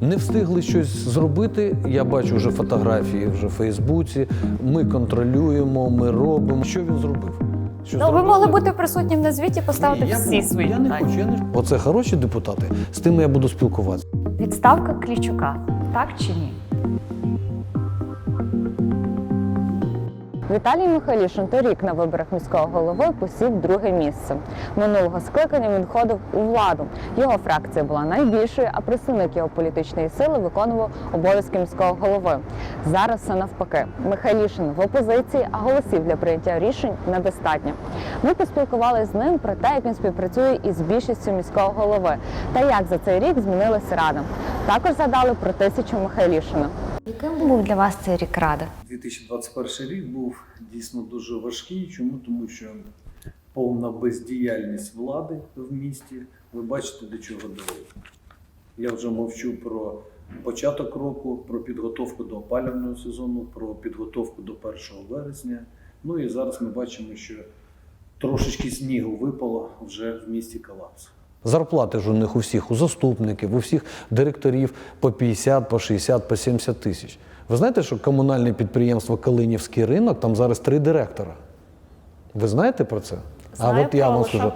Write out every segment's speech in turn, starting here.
Не встигли щось зробити. Я бачу вже фотографії вже в Фейсбуці. Ми контролюємо, ми робимо. Що він зробив? Що Ну, ви могли бути присутнім на звіті, поставити я всі я, свої Я не хочу. Я не... Оце хороші депутати. З тими я буду спілкуватися. Відставка Клічука, так чи ні? Віталій Михайлішин торік на виборах міського голови посів друге місце. Минулого скликання він входив у владу. Його фракція була найбільшою, а представник його політичної сили виконував обов'язки міського голови. Зараз все навпаки. Михайлішин в опозиції, а голосів для прийняття рішень недостатньо. Ми поспілкувалися з ним про те, як він співпрацює із більшістю міського голови та як за цей рік змінилася рада. Також згадали про тисячу Михайлішина. Яким був для вас цей рік ради? 2021 рік був дійсно дуже важкий. Чому? Тому що повна бездіяльність влади в місті. Ви бачите, до чого довело. Я вже мовчу про початок року, про підготовку до опалювального сезону, про підготовку до 1 вересня. Ну і зараз ми бачимо, що трошечки снігу випало вже в місті колапс. Зарплати ж у них у всіх, у заступників, у всіх директорів по 50, по 60, по 70 тисяч. Ви знаєте, що комунальне підприємство Калинівський ринок, там зараз три директора. Ви знаєте про це? Знаю а от я вам скажу,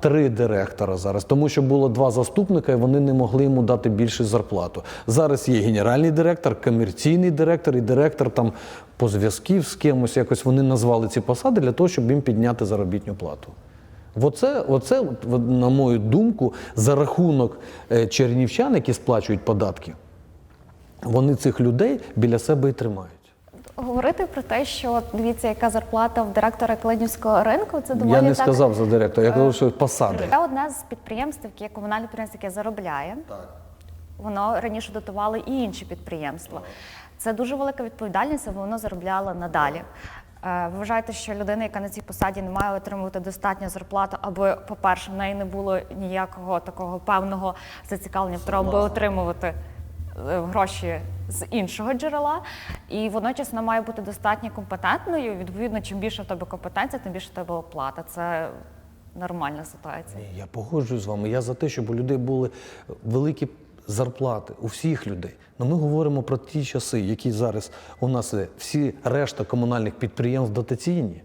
три директора зараз, тому що було два заступника, і вони не могли йому дати більшу зарплату. Зараз є генеральний директор, комерційний директор і директор там по зв'язків з кимось. Якось вони назвали ці посади для того, щоб їм підняти заробітну плату. Оце, оце, на мою думку, за рахунок е, чернівчан, які сплачують податки, вони цих людей біля себе і тримають. Говорити про те, що дивіться, яка зарплата в директора Калинівського ринку, це доволі Я не так... сказав за директора, я казав, що посади. Це одне з підприємств, яке комунальне підприємство, яке заробляє. Так. Воно раніше дотувало і інші підприємства. Це дуже велика відповідальність, аби воно заробляло надалі. Е, Ви вважаєте, що людина, яка на цій посаді не має отримувати достатню зарплату, аби, по-перше, в неї не було ніякого такого певного зацікавлення в тому, аби отримувати е, гроші з іншого джерела, і водночас вона має бути достатньо компетентною. Відповідно, чим більше в тебе компетенція, тим більше в тебе оплата. Це нормальна ситуація. Я погоджуюсь з вами. Я за те, щоб у людей були великі зарплати, у всіх людей. Но ми говоримо про ті часи, які зараз у нас є. всі решта комунальних підприємств дотаційні.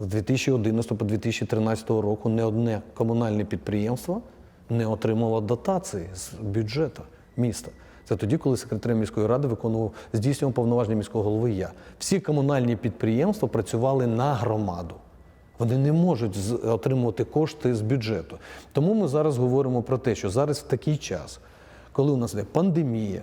З 2011 по 2013 року не одне комунальне підприємство не отримало дотації з бюджету міста. Це тоді, коли секретарем міської ради виконував здійснював повноваження міського голови я. Всі комунальні підприємства працювали на громаду. Вони не можуть отримувати кошти з бюджету. Тому ми зараз говоримо про те, що зараз в такий час, коли у нас є пандемія,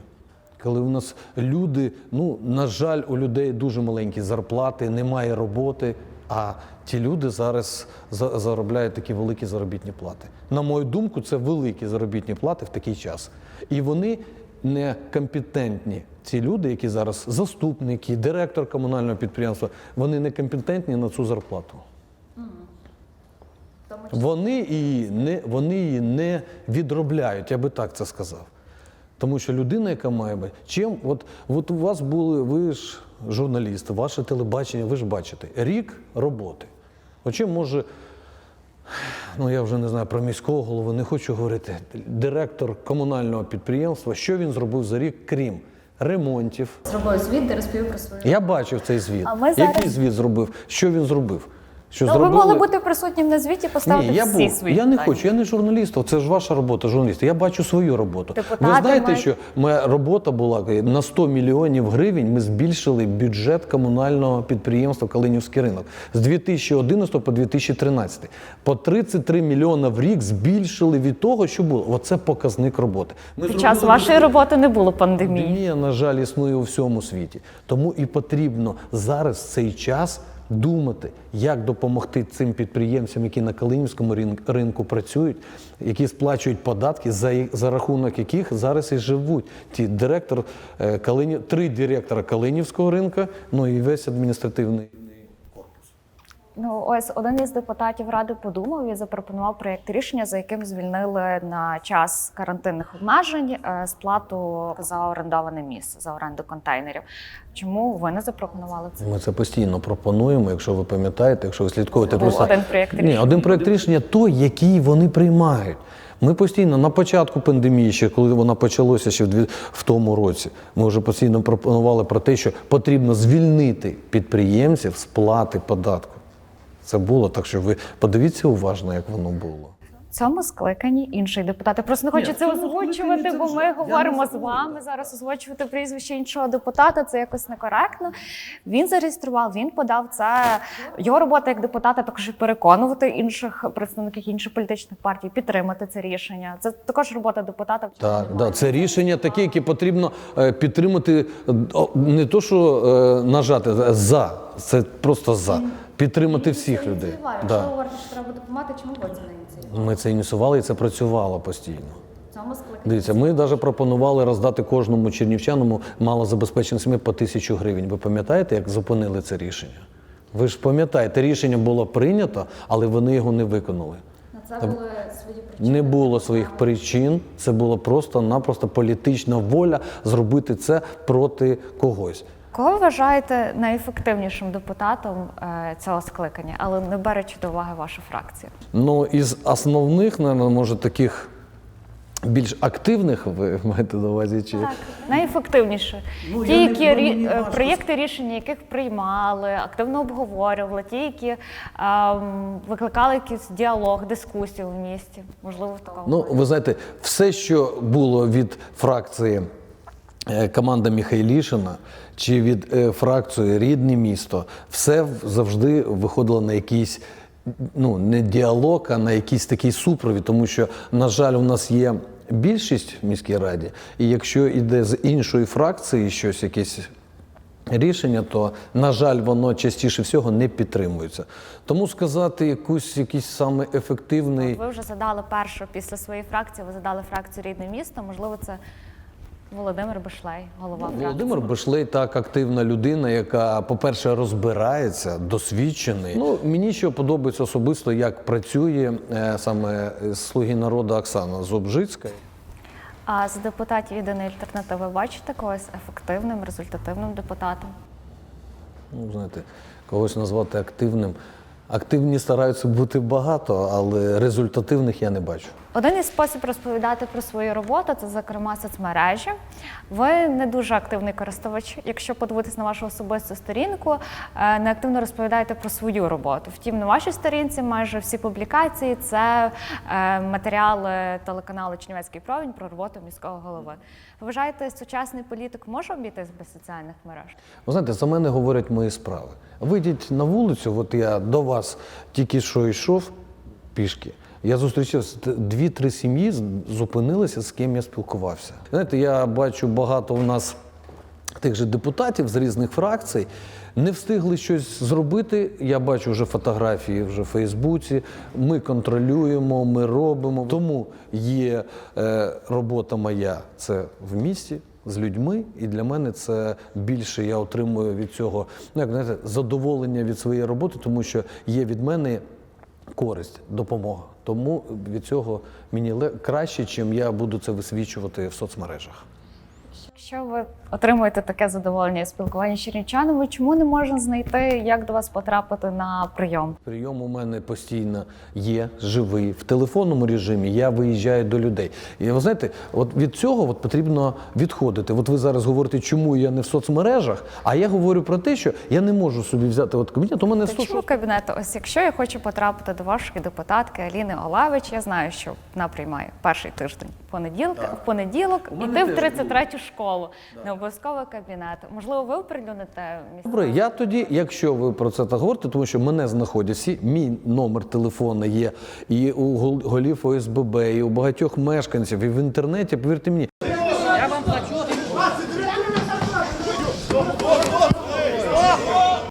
коли у нас люди, ну на жаль, у людей дуже маленькі зарплати, немає роботи. А ті люди зараз заробляють такі великі заробітні плати. На мою думку, це великі заробітні плати в такий час. І вони некомпетентні. Ці люди, які зараз заступники, директор комунального підприємства, вони некомпетентні на цю зарплату. Вони її не, вони її не відробляють, я би так це сказав. Тому що людина, яка має бути, чим, от, от у вас були, ви ж журналісти, ваше телебачення, ви ж бачите, рік роботи. От чим може, ну я вже не знаю про міського голову, не хочу говорити, директор комунального підприємства, що він зробив за рік, крім ремонтів. Зробив звіт, де розповів про свою. Я бачив цей звіт. А ми зараз- Який звіт зробив? Що він зробив? Що Ну, ви могли бути присутнім на звіті, поставити ні, я всі був. свої Я не хочу, я не журналіст. Це ж ваша робота, журналіст. Я бачу свою роботу. Депутати Ви знаєте, мають- що моя робота була на 100 мільйонів гривень. Ми збільшили бюджет комунального підприємства Калинівський ринок з 2011 по 2013. По 33 мільйона в рік збільшили від того, що було. Оце показник роботи. Ми Під час вашої роботи не було пандемії. Пандемія, на жаль, існує у всьому світі. Тому і потрібно зараз цей час думати, як допомогти цим підприємцям, які на Калинівському рин- ринку працюють, які сплачують податки, за, за рахунок яких зараз і живуть. Ті директор е, Калинів, три директора Калинівського ринку, ну і весь адміністративний. Ну, ось один із депутатів ради подумав і запропонував проєкт рішення, за яким звільнили на час карантинних обмежень е, сплату за орендоване місце за оренду контейнерів. Чому ви не запропонували це? Ми це постійно пропонуємо, якщо ви пам'ятаєте, якщо ви слідкуєте Був один проєкт Ні, один проєкт рішення той, який вони приймають. Ми постійно на початку пандемії, ще коли вона почалася ще в дві- в тому році, ми вже постійно пропонували про те, що потрібно звільнити підприємців з плати податку. Це було так, що ви подивіться уважно, як воно було. В цьому скликанні інший депутат. Я просто не хочу Ні, це озвучувати, бо ми я говоримо з вами зараз. Озвучувати прізвище іншого депутата це якось некоректно. Він зареєстрував, він подав це. Його робота як депутата також і переконувати інших представників інших політичних партій, підтримати це рішення. Це також робота депутата. Так, да, це рішення таке, яке потрібно е, підтримати е, не то, що е, нажати за. Це просто за. Підтримати всіх людей. Да. говорите, що треба допомагати, чому ви це не ініціювали? Ми це ініціювали і це працювало постійно. В цьому скликанні. Дивіться, ми навіть пропонували роздати кожному чернівчаному малозабезпеченим сім'ї по тисячу гривень. Ви пам'ятаєте, як зупинили це рішення? Ви ж пам'ятаєте, рішення було прийнято, але вони його не виконали. На це були свої причини. Не було своїх причин, це була просто-напросто політична воля зробити це проти когось. Кого вважаєте найефективнішим депутатом е, цього скликання, але не беручи до уваги вашу фракцію? Ну, із основних, наверное, може, таких більш активних, ви маєте на увазі, чи Найефективніше. Ну, ті, не- які ну, рі- е, проєкти рішення, яких приймали, активно обговорювали, ті, які ем, викликали якийсь діалог, дискусію в місті. Можливо, в такому Ну, ви знаєте, все, що було від фракції команда Михайлішина чи від е, фракції Рідне місто, все завжди виходило на якийсь. Ну, не діалог, а на якийсь такий супровід, тому що, на жаль, у нас є більшість в міській раді, і якщо йде з іншої фракції щось, якесь рішення, то, на жаль, воно частіше всього не підтримується. Тому сказати якусь, якийсь саме ефективний. Ви вже задали першу після своєї фракції, ви задали фракцію рідне місто. Можливо, це Володимир Бешлей, голова фракції. Володимир Бешлей так активна людина, яка, по-перше, розбирається, досвідчений. Ну мені що подобається особисто, як працює е, саме слуги народу Оксана Зубжицька. А з депутатів єдиної альтернативи бачите когось ефективним, результативним депутатом? Ну, знаєте, когось назвати активним. Активні стараються бути багато, але результативних я не бачу. Один із спосіб розповідати про свою роботу це, зокрема, соцмережі. Ви не дуже активний користувач. Якщо подивитись на вашу особисту сторінку, е, не активно розповідаєте про свою роботу. Втім, на вашій сторінці майже всі публікації це е, матеріали телеканалу Чернівецький провінь про роботу міського голови. Ви вважаєте, сучасний політик може обійтись без соціальних мереж? Ви знаєте, за мене говорять мої справи. Вийдіть на вулицю, от я до вас тільки що йшов пішки. Я зустрічався дві-три сім'ї, зупинилися, з ким я спілкувався. Знаєте, я бачу багато у нас тих же депутатів з різних фракцій. Не встигли щось зробити. Я бачу вже фотографії вже в Фейсбуці. Ми контролюємо, ми робимо. Тому є е, робота моя це в місті з людьми, і для мене це більше я отримую від цього ну як знаєте, задоволення від своєї роботи, тому що є від мене користь, допомога. Тому від цього мені краще, чим я буду це висвічувати в соцмережах. Якщо ви отримуєте таке задоволення спілкування з чернівчанами, чому не можна знайти, як до вас потрапити на прийом? Прийом у мене постійно є живий в телефонному режимі. Я виїжджаю до людей. І ви знаєте, от від цього от потрібно відходити. От ви зараз говорите, чому я не в соцмережах, а я говорю про те, що я не можу собі взяти от кабінет. У мене Та 100 чому кабінету? Ось якщо я хочу потрапити до вашої депутатки Аліни Олевич, я знаю, що вона приймає перший тиждень понеділка, в понеділок мене іти в теж 33-ю школу. Не обов'язково кабінет. Можливо, ви оприлюдните місце? Добре, я тоді, якщо ви про це так говорите, тому що мене знаходять всі, мій номер телефону є і у гол- голів ОСББ, і у багатьох мешканців, і в інтернеті, повірте мені.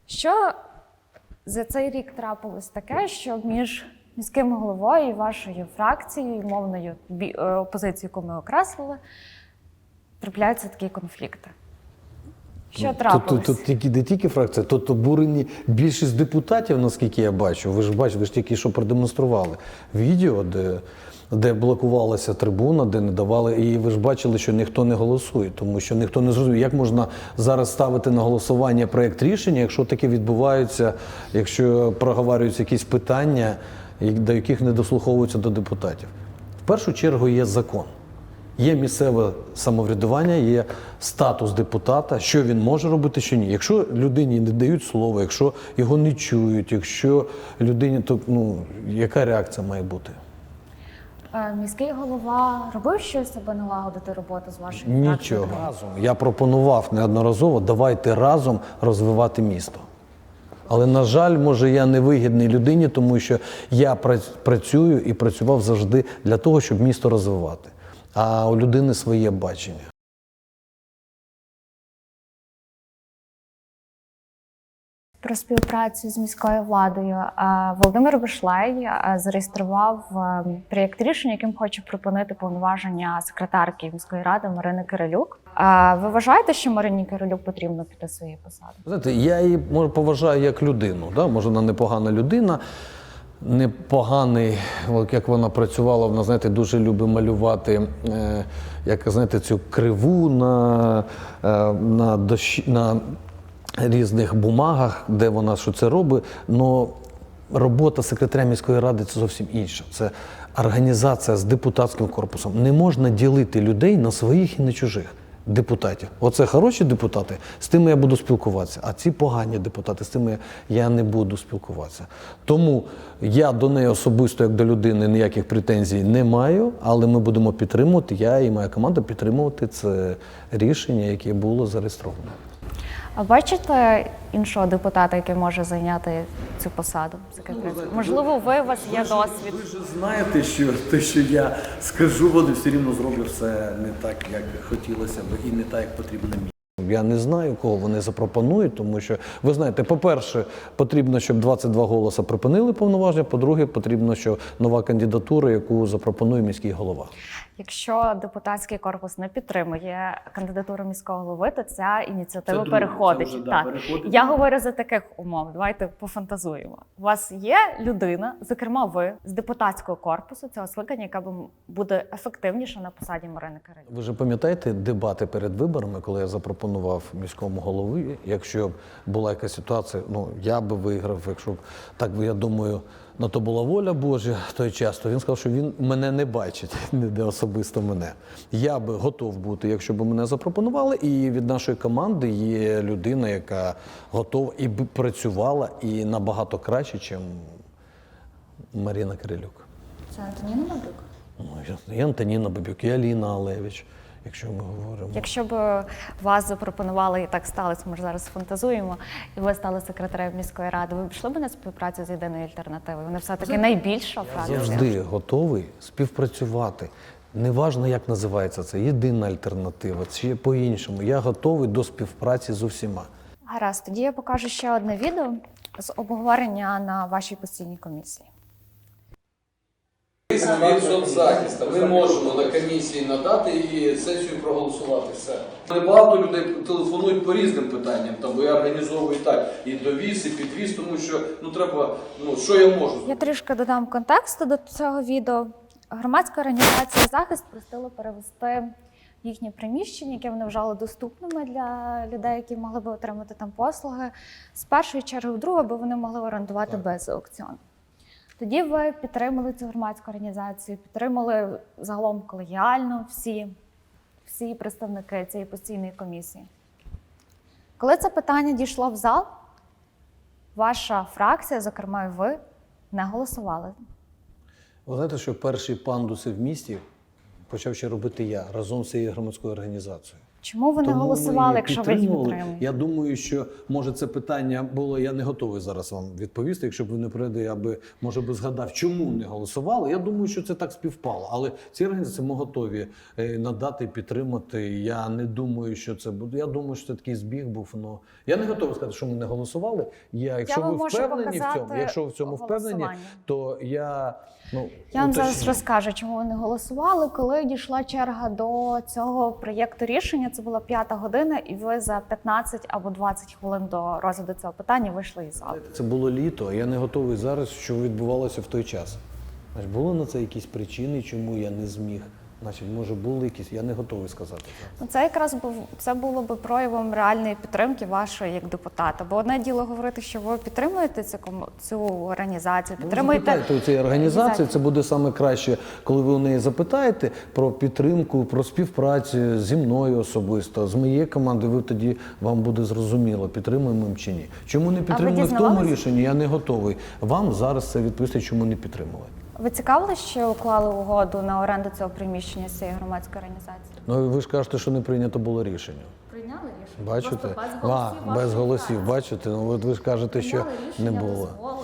Що за цей рік трапилось таке, що між міським головою і вашою фракцією, мовною е, опозицією, яку ми окреслили, трапляються такі конфлікти? Що Тут, трапилось? тут, тут тільки не тільки фракція, тут обурені більшість депутатів, наскільки я бачу. Ви ж бачите, ви ж тільки що продемонстрували відео, де, де блокувалася трибуна, де не давали. І ви ж бачили, що ніхто не голосує, тому що ніхто не зрозумів, як можна зараз ставити на голосування проєкт рішення, якщо таке відбувається, якщо проговорюються якісь питання, до яких не дослуховуються до депутатів. В першу чергу є закон. Є місцеве самоврядування, є статус депутата, що він може робити, що ні. Якщо людині не дають слова, якщо його не чують, якщо людині, то ну яка реакція має бути? Е, Міський голова робив щось, аби налагодити роботу з вашою Нічого. Разом я пропонував неодноразово, давайте разом розвивати місто. Але, на жаль, може, я не вигідний людині, тому що я працюю і працював завжди для того, щоб місто розвивати. А у людини своє бачення. Про співпрацю з міською владою Володимир Бишлей е, зареєстрував проєкт рішення, яким хоче припинити повноваження секретарки міської ради Марини Кирилюк. Ви вважаєте, що Марині Кирилюк потрібно піти своєї посади? Знаєте, я її може поважаю як людину. Да? Може, вона непогана людина, непоганий, як вона працювала, вона знаєте, дуже любить малювати, е, як знаєте, цю криву на, е, на, дощі, на різних бумагах, де вона що це робить. Но робота секретаря міської ради це зовсім інша. Це організація з депутатським корпусом. Не можна ділити людей на своїх і на чужих депутатів. Оце хороші депутати, з тими я буду спілкуватися. А ці погані депутати, з тими я не буду спілкуватися. Тому я до неї особисто, як до людини, ніяких претензій не маю, але ми будемо підтримувати. Я і моя команда підтримувати це рішення, яке було зареєстровано. А бачите іншого депутата, який може зайняти цю посаду? секретаря? Можливо, ви у вас є досвід. Ви ж знаєте, що те, що я скажу, вони все рівно зроблять все не так, як хотілося б, і не так, як потрібно мені. Я не знаю, кого вони запропонують, тому що ви знаєте, по-перше, потрібно, щоб 22 голоси припинили повноваження. По-друге, потрібно, що нова кандидатура, яку запропонує міський голова. Якщо депутатський корпус не підтримує кандидатуру міського голови, то ця ініціатива Це переходить. це вже, да, так. переходить. Я говорю за таких умов. Давайте пофантазуємо. У вас є людина, зокрема, ви з депутатського корпусу цього скликання, яка буде ефективніша на посаді Марини Кирилюк. Ви ж пам'ятаєте дебати перед виборами, коли я запропонував міському голові, якщо б була якась ситуація, ну я би виграв, якщо б так би я думаю, на то була воля Божа в той час, то він сказав, що він мене не бачить, ніде особисто мене. Я би готов бути, якщо б мене запропонували. І від нашої команди є людина, яка готова і працювала і набагато краще, ніж Маріна Кирилюк. Це Антоніна Бабюк? Ну, і Антоніна Бабюк, і Аліна Алевич, якщо ми говоримо. Якщо б вас запропонували і так сталося, ми ж зараз фантазуємо, і ви стали секретарем міської ради, ви пішли б на співпрацю з єдиною альтернативою? Вони все-таки найбільша фракція. Завжди готовий співпрацювати. Неважно, як називається це, єдина альтернатива, чи по-іншому. Я готовий до співпраці з усіма. Гаразд, тоді я покажу ще одне відео з обговорення на вашій постійній комісії. Соцзахисту. Ми можемо на комісії надати і сесію проголосувати все. Багато людей телефонують по різним питанням, там бо я організовую так і довіз, і підвіз, тому що ну треба, ну що я можу Я трішки додам контексту до цього відео. Громадська організація захист просила перевести їхнє приміщення, яке вони вважали доступними для людей, які могли би отримати там послуги, з першої черги в другу, аби вони могли орендувати без аукціону. Тоді ви підтримали цю громадську організацію, підтримали загалом колегіально всі, всі представники цієї постійної комісії. Коли це питання дійшло в зал, ваша фракція, зокрема і ви, не голосували. Ви знаєте, що перші пандуси в місті почав ще робити я разом з цією громадською організацією. Чому ви не Тому ми голосували, її якщо ви їх підтримуєте? Я думаю, що може це питання було. Я не готовий зараз вам відповісти. Якщо б ви не прийде, я би може би згадав, чому не голосували. Я думаю, що це так співпало. Але ці організації ми готові е, надати, підтримати. Я не думаю, що це буде. Я думаю, що це такий збіг був. Но я не готовий сказати, що ми не голосували. Я, якщо вам ви впевнені в цьому, якщо в цьому впевнені, то я ну Я вам зараз розкажу, чому ви не голосували, коли дійшла черга до цього проєкту рішення, це була п'ята година, і ви за 15 або 20 хвилин до розгляду цього питання вийшли із залу. Це було літо, я не готовий зараз, що відбувалося в той час. Аж були на це якісь причини, чому я не зміг. Значить, може, були якісь, я не готовий сказати. Ну, це якраз був це було би проявом реальної підтримки вашої як депутата. Бо одне діло говорити, що ви підтримуєте цю цю організацію, Ну, підтримуєте у цієї організації, це буде саме краще, коли ви у неї запитаєте про підтримку, про співпрацю зі мною особисто, з моєю командою. Ви тоді вам буде зрозуміло, підтримуємо ми чи ні. Чому не підтримали в тому рішенні? Я не готовий. Вам зараз це відповісти, чому не підтримали. Ви цікавили, що уклали угоду на оренду цього приміщення з цієї громадської організації? Ну ви ж кажете, що не прийнято було рішення. Прийняли рішення? Бачите? Просто без А, без голосів, бачите? Ну от ви ж кажете, що рішення, не було. дозволили,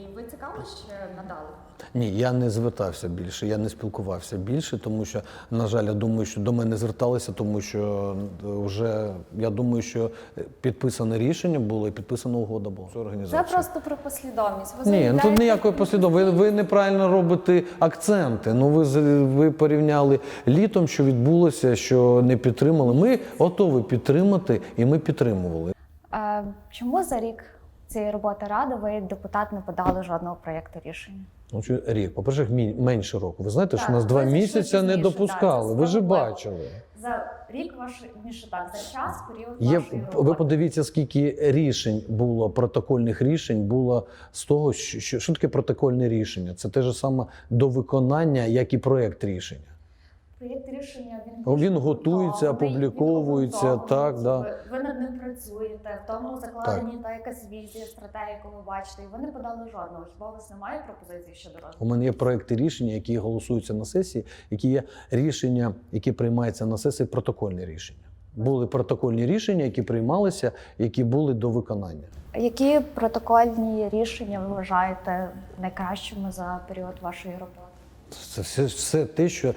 і ви цікавились, що надали? Ні, я не звертався більше, я не спілкувався більше, тому що, на жаль, я думаю, що до мене зверталися, тому що е, вже я думаю, що підписане рішення було і підписана угода була Це просто про послідовність. Ви Ні, ну заявляєте- тут ніякої послідовності. Ви, ви неправильно робите акценти. Ну ви з- ви порівняли літом, що відбулося, що не підтримали. Ми готові підтримати, і ми підтримували. Е, Чому за рік цієї роботи ради ви, депутат, не подали жодного проєкту рішення? Ну, що рік, по-перше, менше року. Ви знаєте, що нас два місяці не допускали. так, ви ж бачили. За рік ваш ніж так, за час, період Є, вашої ви подивіться, скільки рішень було, протокольних рішень було з того, що, що, що таке протокольне рішення. Це те ж саме до виконання, як і проект рішення. Проєкт рішення він, він готується, опубліковується, так, да. Ви, ви над ним працюєте, в тому закладені та якась візія, стратегія, яку ви бачите, і ви не подали жодного. Хіба у вас немає пропозицій щодо У мене є проекти рішення, які голосуються на сесії, які є рішення, які приймаються на сесії, протокольні рішення. Були протокольні рішення, які приймалися, які були до виконання. Які протокольні рішення ви вважаєте найкращими за період вашої роботи? Це все, все те, що.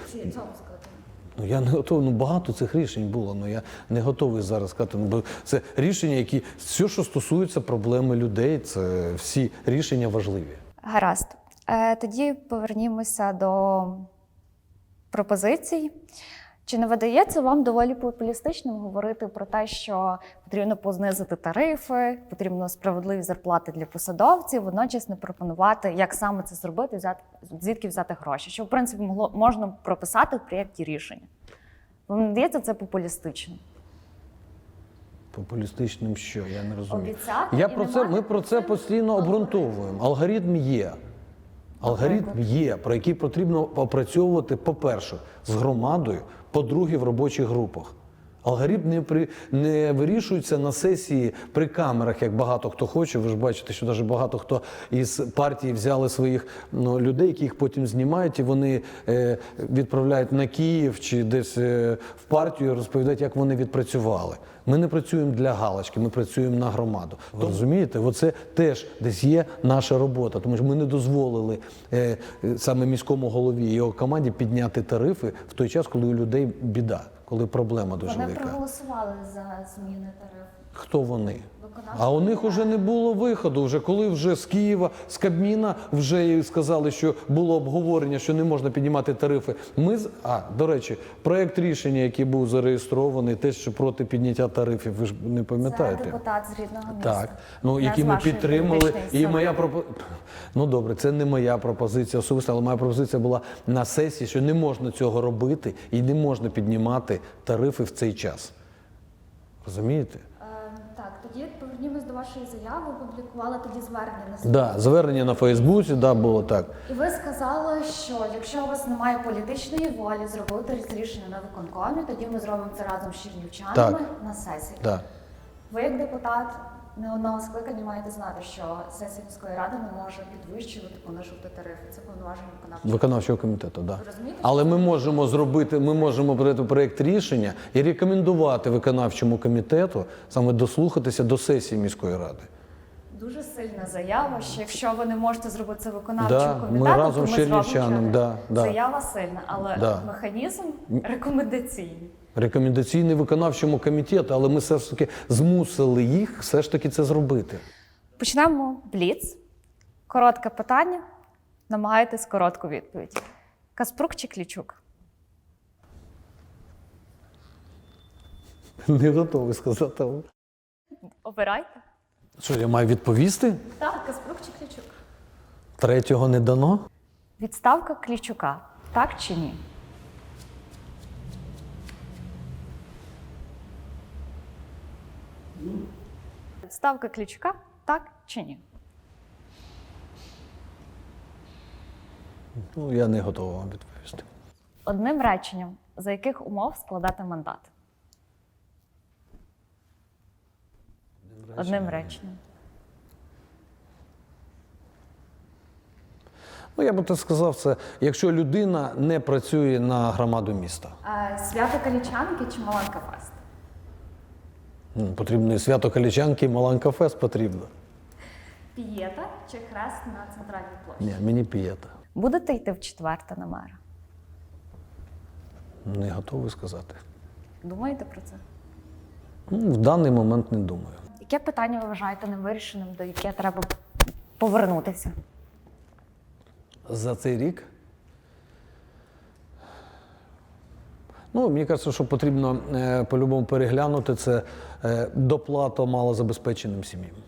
Ну я не готовий. Ну багато цих рішень було. Ну я не готовий зараз сказати. Ну бо це рішення, які все, що стосується проблеми людей, це всі рішення важливі. Гаразд. Е, тоді повернімося до пропозицій. Чи не видається вам доволі популістичним говорити про те, що потрібно познизити тарифи, потрібно справедливі зарплати для посадовців, водночас не пропонувати, як саме це зробити, взяти, звідки взяти гроші, що в принципі могло можна прописати в проєкті рішення? Вам не здається це популістичним? Популістичним що я не розумію. Обіцяти Я про це. Ми про це постійно обґрунтовуємо. Алгоритм є. Алгоритм є, про який потрібно опрацьовувати, по-перше, з громадою, по-друге, в робочих групах. Алгоритм не, при, не вирішується на сесії при камерах, як багато хто хоче. Ви ж бачите, що навіть багато хто із партії взяли своїх ну, людей, які їх потім знімають, і вони е, відправляють на Київ чи десь е, в партію, розповідають, як вони відпрацювали. Ми не працюємо для галочки, ми працюємо на громаду. Ви розумієте? Оце теж десь є наша робота, тому що ми не дозволили е, саме міському голові і його команді підняти тарифи в той час, коли у людей біда, коли проблема дуже Вони проголосували за зміни тарифів. Хто вони? А у них вже не було виходу. Вже коли вже з Києва, з Кабміна вже сказали, що було обговорення, що не можна піднімати тарифи. Ми а до речі, проект рішення, який був зареєстрований, теж що проти підняття тарифів. Ви ж не пам'ятаєте Це депутат з рідного міста. Так, ну які ми підтримали, і моя пропо... Ну добре, це не моя пропозиція особисто, але моя пропозиція була на сесії, що не можна цього робити і не можна піднімати тарифи в цей час. Розумієте? Тоді повернімось до вашої заяви. Опублікували тоді звернення на Да, звернення на Фейсбуці, да, було так. І ви сказали, що якщо у вас немає політичної волі зробити рішення на виконкомі, тоді ми зробимо це разом з чернівчанами Так. на сесії. Да. Ви, як депутат не одного скликання, маєте знати, що сесія міської ради не може підвищувати, понижувати тарифи. Це повноваження виконавчого. Виконавчого комітету, да. Розумієте, Але ми можемо зробити, ми можемо прийняти проєкт рішення і рекомендувати виконавчому комітету саме дослухатися до сесії міської ради. Дуже сильна заява, що якщо ви не можете зробити це виконавчого Да, ми разом то з ми чернівчанами, зробимо да, да. Заява сильна, але Да. механізм рекомендаційний рекомендаційний виконавчому комітету, але ми все ж таки змусили їх все ж таки це зробити. Почнемо бліц. Коротке питання. Намагайтесь коротку відповідь. Каспрук чи Клічук? Не готовий сказати. Обирайте. Що, я маю відповісти? Так, Каспрук чи Клічук. Третього не дано. Відставка Клічука. Так чи ні? Відставка Клічука. Так чи ні? Ну, я не готовий вам відповісти. Одним реченням, за яких умов складати мандат? Одним реченням. Ну, я би так сказав, це якщо людина не працює на громаду міста. Свято Калічанки чи Маланка Фест? Потрібно і свято Калічанки, і Маланка Фест потрібно. Пієта чи хрест на центральній площі? Ні, мені пієта. Будете йти в четверте на мера? Не готовий сказати. Думаєте про це? Ну, в даний момент не думаю. Яке питання ви вважаєте невирішеним, до яке треба повернутися? За цей рік. Ну, мені кажеться, що потрібно е, по-любому переглянути це доплату доплата малозабезпеченим сім'ям.